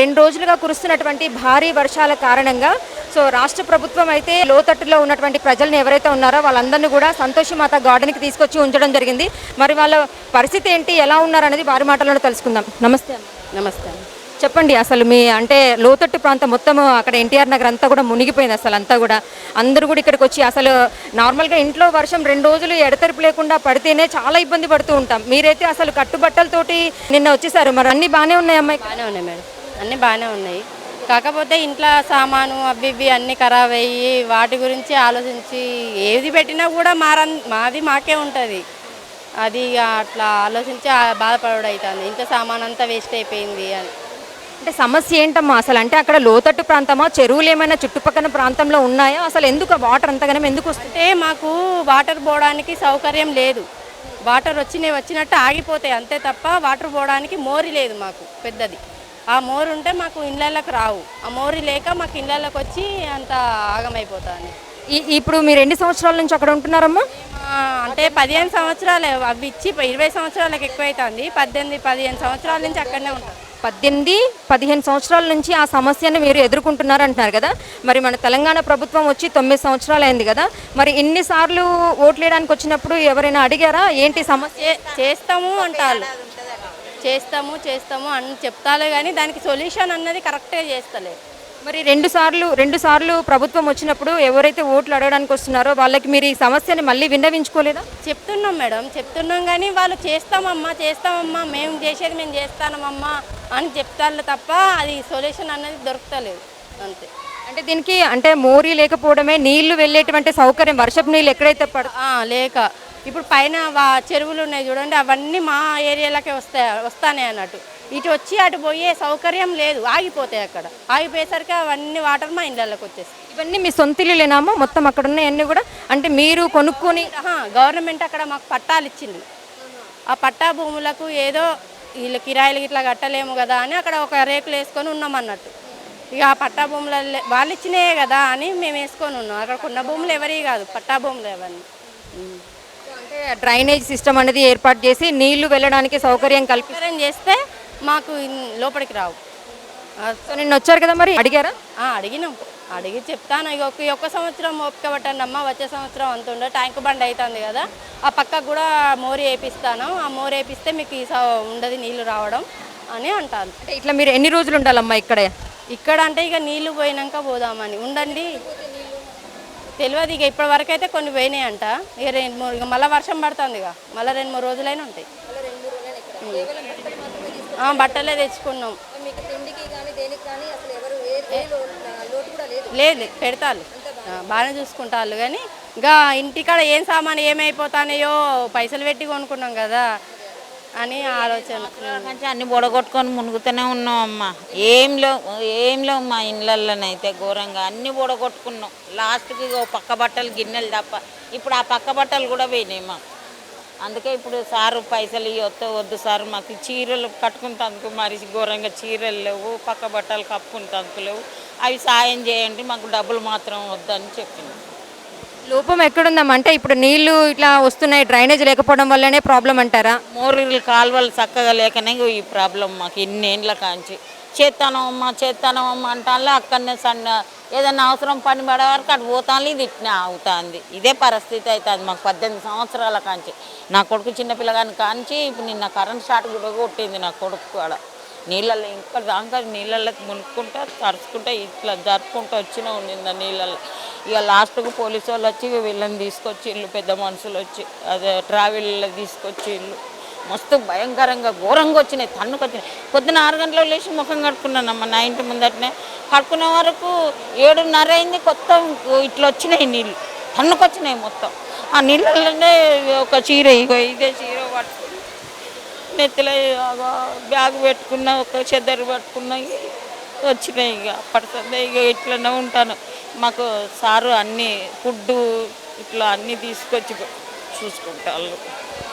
రెండు రోజులుగా కురుస్తున్నటువంటి భారీ వర్షాల కారణంగా సో రాష్ట్ర ప్రభుత్వం అయితే లోతట్టులో ఉన్నటువంటి ప్రజలను ఎవరైతే ఉన్నారో వాళ్ళందరినీ కూడా సంతోషమాత గార్డెన్కి తీసుకొచ్చి ఉంచడం జరిగింది. మరి వాళ్ళ పరిస్థితి ఏంటి ఎలా ఉన్నారనేది వారి మాటలను తెలుసుకుందాం. నమస్తే. నమస్తే చెప్పండి అసలు మీ అంటే లోతట్టు ప్రాంతం మొత్తం అక్కడ ఎన్టీఆర్ నగర్ అంతా కూడా మునిగిపోయింది అసలు అంతా కూడా. అందరూ కూడా ఇక్కడికి వచ్చి అసలు నార్మల్గా ఇంట్లో వర్షం రెండు రోజులు ఎడతెరిపి లేకుండా పడితేనే చాలా ఇబ్బంది పడుతూ ఉంటాం. మీరైతే అసలు కట్టుబట్టలతోటి నిన్న వచ్చేసారు. మరి అన్ని బాగానే ఉన్నాయి అమ్మాయి? బాగానే ఉన్నాయి మేడం. అన్నీ బాగానే ఉన్నాయి. కాకపోతే ఇంట్లో సామాను అవి ఇవి అన్నీ ఖరాబ్ అయ్యి వాటి గురించి ఆలోచించి ఏది పెట్టినా కూడా మారన్ మాది మాకే ఉంటుంది. అది ఇక అట్లా ఆలోచించి బాధపడడం అవుతుంది ఇంట్లో సామాన్ అంతా వేస్ట్ అయిపోయింది అని. అంటే సమస్య ఏంటమ్మా? అసలు అంటే అక్కడ లోతట్టు ప్రాంతమా? చెరువులు ఏమైనా చుట్టుపక్కల ప్రాంతంలో ఉన్నాయా? అసలు ఎందుకు వాటర్ అంతగానం ఎందుకు వస్తుంది? అంటే మాకు వాటర్ పోవడానికి సౌకర్యం లేదు. వాటర్ వచ్చినవి వచ్చినట్టు ఆగిపోతాయి. అంతే తప్ప వాటర్ పోవడానికి మోరి లేదు మాకు పెద్దది. ఆ మోరు ఉంటే మాకు ఇళ్ళకి రావు. ఆ మోరి లేక మాకు ఇళ్ళకి వచ్చి అంత ఆగమైపోతుంది. ఈ ఇప్పుడు మీరు ఎన్ని సంవత్సరాల నుంచి అక్కడ ఉంటున్నారమ్మా? అంటే పదిహేను సంవత్సరాలు అవి ఇచ్చి ఇరవై సంవత్సరాలకు ఎక్కువైతుంది. పద్దెనిమిది పదిహేను సంవత్సరాల నుంచి అక్కడనే ఉంటాం పద్దెనిమిది పదిహేను సంవత్సరాల నుంచి ఆ సమస్యను మీరు ఎదుర్కొంటున్నారు అంటున్నారు కదా? మరి మన తెలంగాణ ప్రభుత్వం వచ్చి తొమ్మిది సంవత్సరాలు అయింది కదా? మరి ఇన్నిసార్లు ఓట్లు వేయడానికి వచ్చినప్పుడు ఎవరైనా అడిగారా? ఏంటి సమస్య? చేస్తాము అంటారు. చేస్తాము చేస్తాము అని చెప్తాలే కానీ దానికి సొల్యూషన్ అన్నది కరెక్ట్గా చేస్తలే. మరి రెండు సార్లు రెండు సార్లు ప్రభుత్వం వచ్చినప్పుడు ఎవరైతే ఓట్లు అడగడానికి వస్తున్నారో వాళ్ళకి మీరు ఈ సమస్యని మళ్ళీ విన్నవించుకోలేదా? చెప్తున్నాం మేడం. చెప్తున్నాం కానీ వాళ్ళు చేస్తామమ్మా చేస్తామమ్మా మేము చేసేది మేము చేస్తామమ్మా అని చెప్తారు తప్ప అది సొల్యూషన్ అన్నది దొరుకుతలేదు. అంతే. అంటే దీనికి అంటే మోరీ లేకపోవడమే నీళ్ళు వెళ్ళేటువంటి సౌకర్యం వర్షపు నీళ్ళు ఎక్కడైతే పడ లేక ఇప్పుడు పైన వా- చెరువులు ఉన్నాయి చూడండి అవన్నీ మా ఏరియాలకే వస్తాయి వస్తాయి అన్నట్టు. ఇటు వచ్చి అటు పోయే సౌకర్యం లేదు ఆగిపోతాయి అక్కడ. ఆగిపోయేసరికి అవన్నీ వాటర్ మా ఇళ్ళకి వచ్చేస్తాయి. ఇవన్నీ మీ సొంత ఇల్లులేనామో మొత్తం అక్కడ ఉన్నాయన్నీ కూడా? అంటే మీరు కొనుక్కొని గవర్నమెంట్ అక్కడ మాకు పట్టాలు ఇచ్చింది. ఆ పట్టా భూములకు ఏదో వీళ్ళు కిరాయిలు ఇట్లా కట్టలేము కదా అని అక్కడ ఒక రేకులు వేసుకొని ఉన్నాం అన్నట్టు. ఇక ఆ పట్టా భూముల వాళ్ళు ఇచ్చినాయే కదా అని మేము వేసుకొని ఉన్నాం. అక్కడ ఉన్న భూములు ఎవరి కాదు పట్టా భూములు ఎవరిని. అంటే డ్రైనేజ్ సిస్టమ్ అనేది ఏర్పాటు చేసి నీళ్ళు వెళ్ళడానికి సౌకర్యం కల్పి సౌకర్యం చేస్తే మాకు ఇన్- లోపలికి రావు. సో నిన్న వచ్చారు కదా మరి? అడిగారా? ఆ, అడిగినాం. అడిగి చెప్తాను. ఇక ఒక ఈ ఒక్క సంవత్సరం ఓపిక పట్టండి అమ్మ వచ్చే సంవత్సరం అంత ఉండే. ట్యాంక్ బండ్ అవుతుంది కదా. ఆ పక్కకు కూడా మోరి వేపిస్తాను. ఆ మోరి వేపిస్తే మీకు ఈ స- ఉండదు నీళ్ళు రావడం అని అంటాను అంటే ఇట్లా మీరు ఎన్ని రోజులు ఉండాలమ్మా ఇక్కడే? ఇక్కడ అంటే ఇక నీళ్ళు పోయినాక పోదామని. ఉండండి. తెలియదు ఇక ఇప్పటి వరకు అయితే కొన్ని పోయినాయి అంట ఇక రెండు మూడు ఇక మళ్ళీ వర్షం పడుతుంది ఇక. మళ్ళీ రెండు మూడు రోజులైనా ఉంటాయి. బట్టలే తెచ్చుకున్నాం. లేదు. పెడతారు బాగానే చూసుకుంటారు కానీ ఇంకా ఇంటికాడ ఏం సామాన్ ఏమైపోతానయో పైసలు పెట్టి కొనుక్కున్నాం కదా. అని ఆలోచన కొంచెం అన్ని బొడగొట్టుకొని మునుగుతూనే ఉన్నాం అమ్మ. ఏం లేవు ఏం లేవు మా ఇళ్ళల్లోనైతే ఘోరంగా. అన్ని బొడగొట్టుకున్నాం. లాస్ట్కి ఓ పక్క బట్టలు గిన్నెలు తప్ప. ఇప్పుడు ఆ పక్క బట్టలు కూడా పోయినాయి మాకు అందుకే ఇప్పుడు సారు పైసలు ఇవ్వద్దు వద్దు సార్. మాకు చీరలు కట్టుకుంటానికి మరి ఘోరంగా చీరలు లేవు పక్క బట్టలు కప్పుకుంటానికి లేవు. అవి సాయం చేయండి మాకు డబ్బులు మాత్రం వద్దని చెప్పింది లోపం ఎక్కడుందమ్మా అంటే ఇప్పుడు నీళ్ళు ఇట్లా వస్తున్నాయి డ్రైనేజ్ లేకపోవడం వల్లనే ప్రాబ్లం అంటారా? మోరీలు కాలువలు చక్కగా లేకనే ఈ ప్రాబ్లం మాకు ఇన్నేళ్ళ కాంచి. చేస్తానమ్మా చేస్తానమ్మా అంటాను అక్కడనే సన్న ఏదైనా అవసరం పని పడే వరకు అటు పోతాను ఇది ఇట్నే అవుతుంది ఇదే పరిస్థితి అవుతుంది మాకు పద్దెనిమిది సంవత్సరాల కాంచి. నా కొడుకు చిన్న పిల్లగాని కాంచి ఇప్పుడు నిన్న కరెంట్ షాట్ కూడా కొట్టింది నా కొడుకు కూడా. నీళ్ళల్లో ఇంకా దాంతో నీళ్ళల్లో మునుక్కుంటా తడుచుకుంటా ఇట్లా జరుపుకుంటూ వచ్చినా ఉండింది ఆ నీళ్ళల్లో. ఇక లాస్ట్కు పోలీసు వాళ్ళు వచ్చి వీళ్ళని తీసుకొచ్చి ఇల్లు పెద్ద మనుషులు వచ్చి అదే ట్రావెల్లో తీసుకొచ్చి ఇల్లు. మస్తు భయంకరంగా ఘోరంగా వచ్చినాయి తన్నుకు వచ్చినాయి. పొద్దున ఆరు గంటలకు లేచి ముఖం కడుక్కున్నానమ్మ నా ఇంటి ముందటనే. కడుక్కునే వరకు ఏడున్నర అయింది కొత్త ఇట్లా వచ్చినాయి నీళ్ళు. తన్నుకొచ్చినాయి మొత్తం. ఆ నీళ్ళలోనే ఒక చీర ఇగో ఇదే చీర పట్టుకుని నెత్తిలో బ్యాగ్ పెట్టుకున్న ఒక చెద్దరు పట్టుకున్న వచ్చినాయి ఇక. పడుతుంది ఇక ఇట్లనే ఉంటాను. మాకు సారు అన్నీ ఫుడ్డు ఇట్లా అన్నీ తీసుకొచ్చి చూసుకుంటారు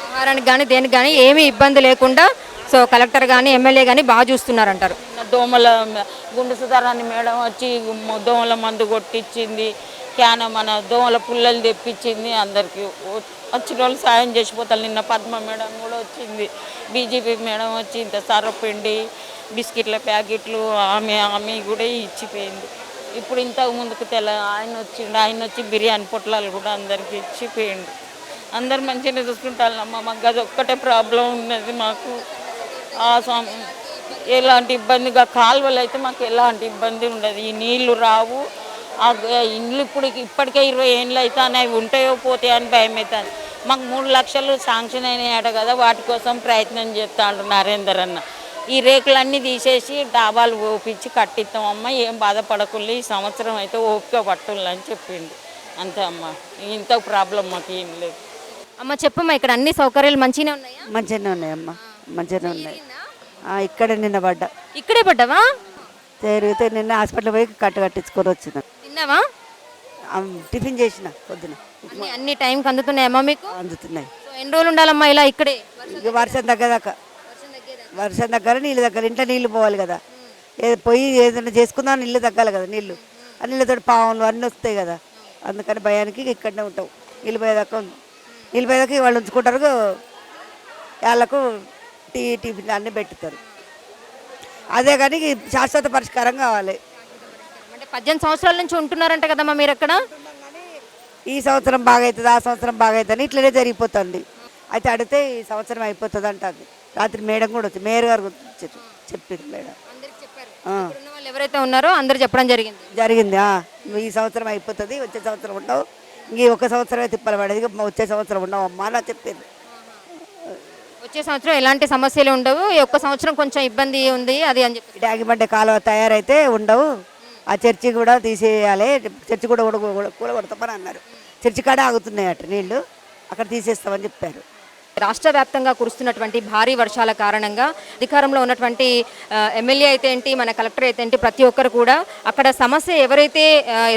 ఆహారానికి కానీ దేనికి కానీ ఏమీ ఇబ్బంది లేకుండా సో కలెక్టర్ కానీ ఎమ్మెల్యే కానీ బాగా చూస్తున్నారంటారు. దోమల గుండు సుధారాన్ని మేడం వచ్చి దోమల మందు కొట్టించింది. క్యాన్ మన దోమల పుల్లలు తెప్పించింది అందరికీ. వచ్చిన వాళ్ళు సాయం చేసిపోతారు. నిన్న పద్మ మేడం కూడా వచ్చింది. బీజేపీ మేడం వచ్చి ఇంత సరపిండి బిస్కెట్ల ప్యాకెట్లు ఆమె ఆమె కూడా ఇచ్చిపోయింది. ఇప్పుడు ఇంతకు ముందుకు తెల్ల ఆయన వచ్చిండు ఆయన వచ్చి బిర్యానీ పొట్లాలు కూడా అందరికి ఇచ్చిపోయిండు. అందరు మంచిగానే చూసుకుంటారమ్మా మాకు అది ఒక్కటే ప్రాబ్లం ఉన్నది మాకు. ఆ స్వామి ఎలాంటి ఇబ్బందిగా కాలువలు అయితే మాకు ఎలాంటి ఇబ్బంది ఉండదు. ఈ నీళ్ళు రావు ఆ ఇండ్లు ఇప్పుడు ఇప్పటికే ఇరవై ఏళ్ళు అయితే అవి ఉంటాయో పోతాయో అని భయం అవుతుంది మాకు మూడు లక్షలు శాంక్షన్ అయినాయట కదా వాటి కోసం ప్రయత్నం చేస్తాడు నరేందర్ అన్న. ఈ రేకులన్నీ తీసేసి డాబాలు ఓపించి కట్టిస్తామమ్మ ఏం బాధపడకుండా ఈ సంవత్సరం అయితే ఓపిక పట్టుల్ని అని చెప్పిండు. అంతే అమ్మ ఇంత ప్రాబ్లం మాకు ఏం లేదు. అమ్మ చెప్పమ్మా ఇక్కడ అన్ని సౌకర్యాలు మంచిగానే ఉన్నాయా? మంచిగానే ఉన్నాయమ్మా మంచిగానే ఉన్నాయి. ఆ, ఇక్కడే నిన్న పడ్డా. ఇక్కడే పడ్డావా? తిరిగితే నిన్న హాస్పిటల్ పోయి కట్టు కట్టించుకొని వచ్చిన. తిన్నావా? టిఫిన్ చేసిన పొద్దున. అన్ని అన్ని టైంకి అందుతున్నాయమ్మా మీకు? అందుతున్నాయి. సో ఎన్ని రోజులు ఉండాలమ్మా ఇలా ఇక్కడే? ఇక వర్షం తగ్గదాకా. వర్షం దగ్గర నీళ్ళు దగ్గర ఇంట్లో నీళ్ళు పోవాలి కదా. ఏ పోయి ఏదైనా చేసుకుందాం నీళ్ళు తగ్గాలి కదా నీళ్ళు. ఆ నీళ్ళతో పావులు అన్నీ వస్తాయి కదా. అందుకని భయానికి ఇక్కడనే ఉంటాం. నీళ్ళు పోయేదాకా. నీళ్ళు పోయేదాకా వాళ్ళు ఉంచుకుంటారు. వాళ్ళకు టీ టిఫిన్ అన్నీ పెట్టుతారు. అదే కానీ శాశ్వత పరిష్కారం కావాలి. అంటే పద్దెనిమిది సంవత్సరాల నుంచి ఉంటున్నారంట కదమ్మా మీరు అక్కడ? ఈ సంవత్సరం బాగా అవుతుంది ఆ సంవత్సరం బాగా అవుతుంది ఇట్లనే జరిగిపోతుంది. అయితే అడిగితే ఈ సంవత్సరం అయిపోతుంది అంటుంది రాత్రి మేడం కూడా వచ్చింది మేయర్ గారు వచ్చారు చెప్పింది మేడం. ఎవరైతే ఉన్నారో అందరు చెప్పడం జరిగింది. జరిగింది ఈ సంవత్సరం అయిపోతుంది వచ్చే సంవత్సరం ఉండవు. ఇంక ఈ ఒక్క సంవత్సరమే తిప్పలు పడేది. వచ్చే సంవత్సరం ఉండవు అమ్మా అని చెప్పింది వచ్చే సంవత్సరం ఎలాంటి సమస్యలు ఉండవు. ఈ ఒక్క సంవత్సరం కొంచెం ఇబ్బంది ఉంది అది అని చెప్పి. డాగిమంట కాలువ తయారైతే ఉండవు. ఆ చర్చి కూడా తీసేయాలి. చర్చి కూడా కూడా అన్నారు. చర్చి కాడే ఆగుతున్నాయి అట నీళ్ళు అక్కడ తీసేస్తామని చెప్పారు. రాష్ట్ర వ్యాప్తంగా కురుస్తున్నటువంటి భారీ వర్షాల కారణంగా అధికారంలో ఉన్నటువంటి ఎమ్మెల్యే అయితే ఏంటి మన కలెక్టర్ అయితే ఏంటి ప్రతి ఒక్కరు కూడా అక్కడ సమస్య ఎవరైతే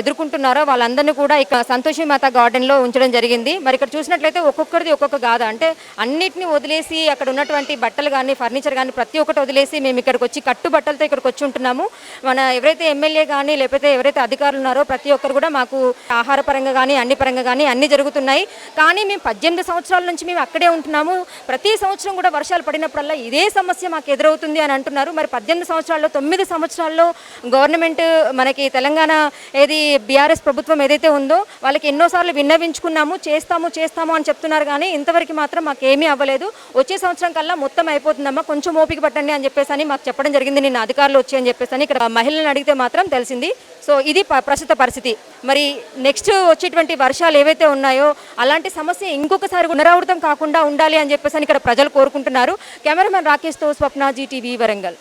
ఎదుర్కొంటున్నారో వాళ్ళందరినీ కూడా ఇక్కడ సంతోషి మాత గార్డెన్లో ఉంచడం జరిగింది. మరి ఇక్కడ చూసినట్లయితే ఒక్కొక్కరిది ఒక్కొక్క గాథ. అంటే అన్నిటిని వదిలేసి అక్కడ ఉన్నటువంటి బట్టలు కానీ ఫర్నిచర్ కానీ ప్రతి ఒక్కటి వదిలేసి మేము ఇక్కడికి వచ్చి కట్టు బట్టలతో ఇక్కడికి వచ్చి ఉంటున్నాము. మన ఎవరైతే ఎమ్మెల్యే కానీ లేకపోతే ఎవరైతే అధికారులు ఉన్నారో ప్రతి ఒక్కరు కూడా మాకు ఆహార పరంగా కానీ అన్ని పరంగా కానీ అన్ని జరుగుతున్నాయి. కానీ మేము పద్దెనిమిది సంవత్సరాల నుంచి మేము అక్కడే ఉంటున్నాము ప్రతి సంవత్సరం కూడా వర్షాలు పడినప్పుడల్లా ఇదే సమస్య మాకు ఎదురవుతుంది అని అంటున్నారు. మరి పద్దెనిమిది సంవత్సరాల్లో తొమ్మిది సంవత్సరాల్లో గవర్నమెంట్ మనకి తెలంగాణ ఏది బీఆర్ఎస్ ప్రభుత్వం ఏదైతే ఉందో వాళ్ళకి ఎన్నోసార్లు విన్నవించుకున్నాము చేస్తాము చేస్తాము అని చెప్తున్నారు కానీ ఇంతవరకు మాత్రం మాకు ఏమీ అవ్వలేదు. వచ్చే సంవత్సరం కల్లా మొత్తం అయిపోతుందమ్మా కొంచెం ఓపిక పట్టండి అని చెప్పేసి అని మాకు చెప్పడం జరిగింది. నిన్న అధికారులు వచ్చి అని చెప్పేసి అని ఇక్కడ మహిళలను అడిగితే మాత్రం తెలిసింది. సో ఇది ప్రస్తుత పరిస్థితి. మరి నెక్స్ట్ వచ్చేటువంటి వర్షాలు ఏవైతే ఉన్నాయో అలాంటి సమస్య ఇంకొకసారి పునరావృతం కాకుండా ఉండాలి అని చెప్పేసి అని ఇక్కడ ప్రజలు కోరుకుంటున్నారు. కెమెరామెన్ రాకేష్తో స్వప్న జీటీవీ వరంగల్.